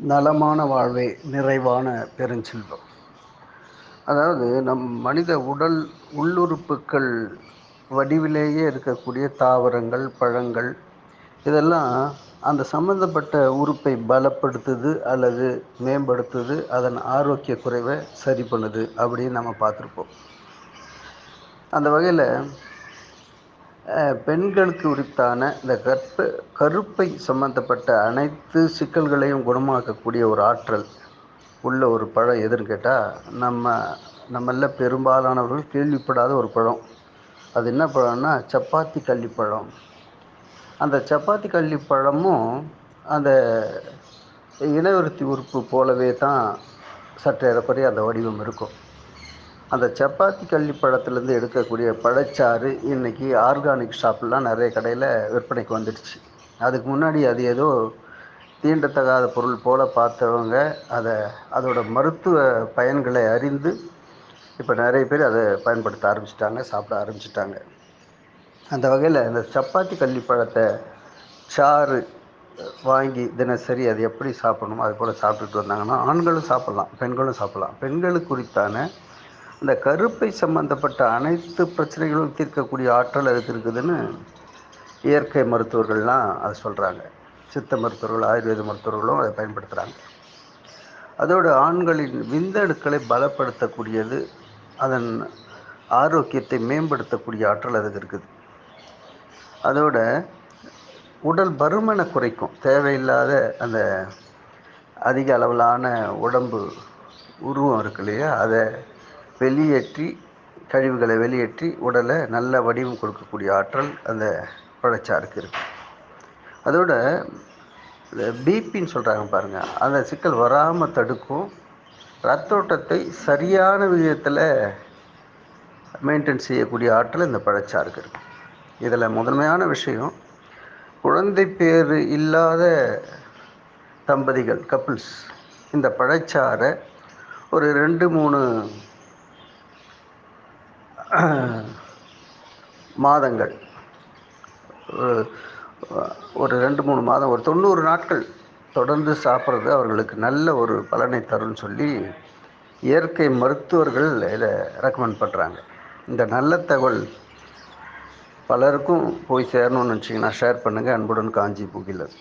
நலமான வாழ்வே நிறைவான பெருஞ்செல்வம். அதாவது நம் மனித உடல் உள்ளுறுப்புக்கள் வடிவிலேயே இருக்கக்கூடிய தாவரங்கள் பழங்கள் இதெல்லாம் அந்த சம்பந்தப்பட்ட உறுப்பை பலப்படுத்துது அல்லது மேம்படுத்துது அதன் ஆரோக்கிய குறைவை சரி பண்ணுது அப்படின்னு நம்ம பார்த்துருப்போம். அந்த வகையில் பெண்களுக்கு உரித்தான இந்த கற்ப கருப்பை சம்பந்தப்பட்ட அனைத்து சிக்கல்களையும் குணமாக்கக்கூடிய ஒரு ஆற்றல் உள்ள ஒரு பழம் எதுன்னு கேட்டால் நம்ம நம்மள பெரும்பாலானவர்கள் கேள்விப்படாத ஒரு பழம். அது என்ன பழம்னா சப்பாத்தி கள்ளிப்பழம் அந்த சப்பாத்தி கள்ளிப்பழமும் அந்த இனவிருத்தி உறுப்பு போலவே தான் சற்று ஏறக்குறைய அந்த வடிவம் இருக்கும். அந்த சப்பாத்தி கள்ளிப்பழத்துலேருந்து எடுக்கக்கூடிய பழச்சாறு இன்றைக்கி ஆர்கானிக் ஷாப்லாம் நிறைய கடையில் விற்பனைக்கு வந்துடுச்சு. அதுக்கு முன்னாடி அது ஏதோ தீண்டத்தகாத பொருள் போல் பார்த்தவங்க அதை அதோட மருத்துவ பயன்களை அறிந்து இப்போ நிறைய பேர் அதை பயன்படுத்த ஆரம்பிச்சிட்டாங்க சாப்பிட ஆரம்பிச்சிட்டாங்க. அந்த வகையில் இந்த சப்பாத்தி கள்ளிப்பழத்தை சாறு வாங்கி தினசரி அது எப்படி சாப்பிடணுமோ அது போல் சாப்பிட்டுட்டு வந்தாங்கன்னா ஆண்களும் சாப்பிட்லாம் பெண்களும் சாப்பிட்லாம். பெண்களுக்கு குறித்தான இந்த கருப்பை சம்பந்தப்பட்ட அனைத்து பிரச்சனைகளும் தீர்க்கக்கூடிய ஆற்றல் அதுக்கு இருக்குதுன்னு இயற்கை மருத்துவர்கள்லாம் அதை சொல்கிறாங்க சித்த மருத்துவர்கள் ஆயுர்வேத மருத்துவர்களும் அதை பயன்படுத்துகிறாங்க அதோடு ஆண்களின் விந்தணுக்களை பலப்படுத்தக்கூடியது அதன் ஆரோக்கியத்தை மேம்படுத்தக்கூடிய ஆற்றல் அதுக்கு இருக்குது? அதோட உடல் பருமனை குறைக்கும். தேவையில்லாத அந்த அதிக அளவிலான உடம்பு உருவம் இருக்கு இல்லையா? அதை வெளியேற்றி கழிவுகளை வெளியேற்றி உடலை நல்ல வடிவம் கொடுக்கக்கூடிய ஆற்றல் அந்த பழச்சாருக்கு இருக்குது அதோட இந்த பிபின்னு சொல்கிறாங்க பாருங்கள் அந்த சிக்கல் வராமல் தடுக்கும். ரத்தோட்டத்தை சரியான விகிதத்தில் மெயின்டைன் செய்யக்கூடிய ஆற்றல் இந்த பழச்சாருக்கு இருக்குது இதில் முதன்மையான விஷயம் குழந்தை பேர் இல்லாத தம்பதிகள் கப்புள்ஸ் இந்த பழச்சாரை ஒரு ரெண்டு மூணு மாதங்கள். ஒரு ரெண்டு மூணு மாதம் ஒரு தொண்ணூறு நாட்கள் தொடர்ந்து சாப்பிட்றது அவர்களுக்கு நல்ல ஒரு பலனை தரும்னு சொல்லி இயற்கை மருத்துவர்கள் இதை ரெக்கமெண்ட் பண்ணுறாங்க இந்த நல்ல தகவல் பலருக்கும் போய் சேரணும்னு நினச்சிங்கன்னா ஷேர் பண்ணுங்கள் அன்புடன் காஞ்சி புகிலன்